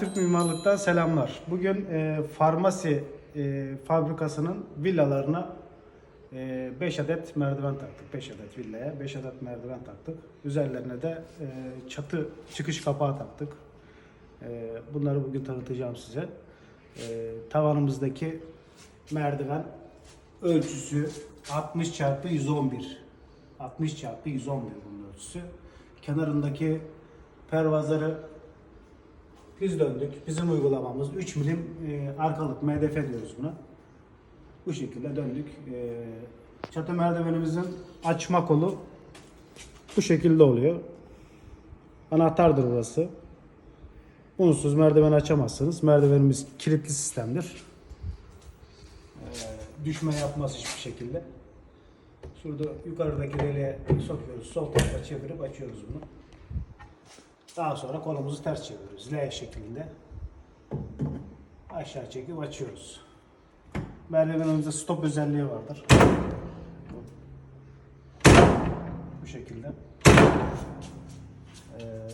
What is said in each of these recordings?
Türk Mimarlık'tan selamlar. Bugün e, farmasi e, fabrikasının villalarına 5 adet merdiven taktık. 5 adet villaya 5 adet merdiven taktık. Üzerlerine de e, çatı çıkış kapağı taktık. E, bunları bugün tanıtacağım size. E, tavanımızdaki merdiven ölçüsü 60 çarpı 111. 60 çarpı 111 bunun ölçüsü. Kenarındaki pervazları biz döndük. Bizim uygulamamız 3 milim e, arkalık MDF diyoruz buna. Bu şekilde döndük. E, çatı merdivenimizin açma kolu bu şekilde oluyor. Anahtardır burası. Unsuz merdiven açamazsınız. Merdivenimiz kilitli sistemdir. E, düşme yapmaz hiçbir şekilde. Şurada yukarıdaki deliğe sokuyoruz. Sol tarafa çevirip açıyoruz bunu. Daha sonra kolumuzu ters çeviriyoruz. L şeklinde. Aşağı çekip açıyoruz. Merdivenimizde stop özelliği vardır. Bu şekilde. Ee,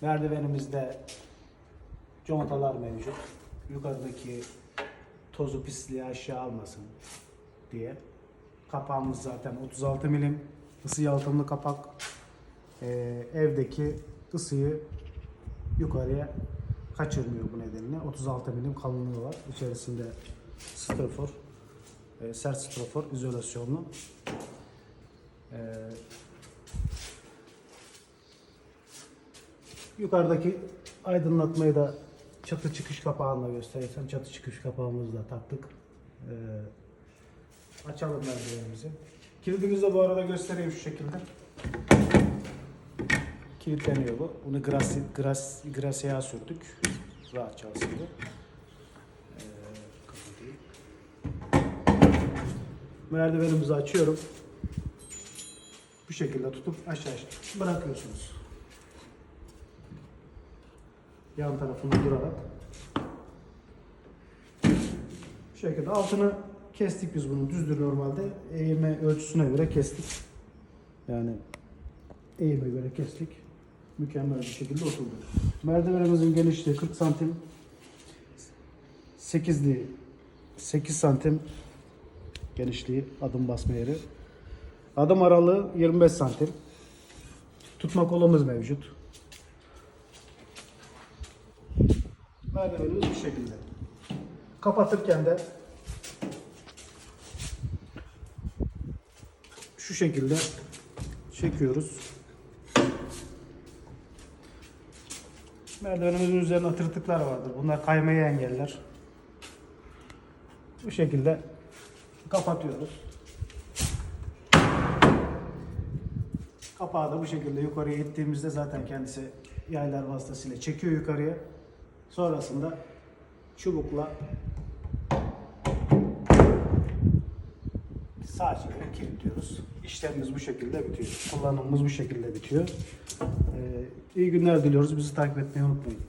merdivenimizde contalar mevcut. Yukarıdaki tozu pisliği aşağı almasın diye. Kapağımız zaten 36 milim ısı yalıtımlı kapak. Ee, evdeki ısıyı yukarıya kaçırmıyor bu nedenle. 36 milim kalınlığı var. İçerisinde strafor, e, sert strafor izolasyonlu. Ee, yukarıdaki aydınlatmayı da çatı çıkış kapağında gösterirsem çatı çıkış kapağımızı da taktık. Ee, açalım merdivenimizi. Kilidimizi de bu arada göstereyim şu şekilde. Kilitleniyor bu. Bunu grasi, gras, grasiye sürdük. Rahat çalışsın diye. Ee. Merdivenimizi açıyorum. Bu şekilde tutup aşağı bırakıyorsunuz. Yan tarafını durarak. Bu şekilde altını kestik biz bunun. Düzdür normalde. Eğime ölçüsüne göre kestik. Yani eğime göre kestik. Mükemmel bir şekilde oturdu. Merdivenimizin genişliği 40 santim. 8'li 8 santim genişliği adım basma yeri. Adım aralığı 25 santim. Tutma kolumuz mevcut. Merdivenimiz bu şekilde. Kapatırken de şu şekilde çekiyoruz. Merdivenimizin üzerinde tırtıklar vardır. Bunlar kaymayı engeller. Bu şekilde kapatıyoruz. Kapağı da bu şekilde yukarıya ittiğimizde zaten kendisi yaylar vasıtasıyla çekiyor yukarıya. Sonrasında çubukla sağ çekerek kilitliyoruz. İşlemimiz bu şekilde bitiyor. Kullanımımız bu şekilde bitiyor. Ee, iyi günler diliyoruz. Bizi takip etmeyi unutmayın.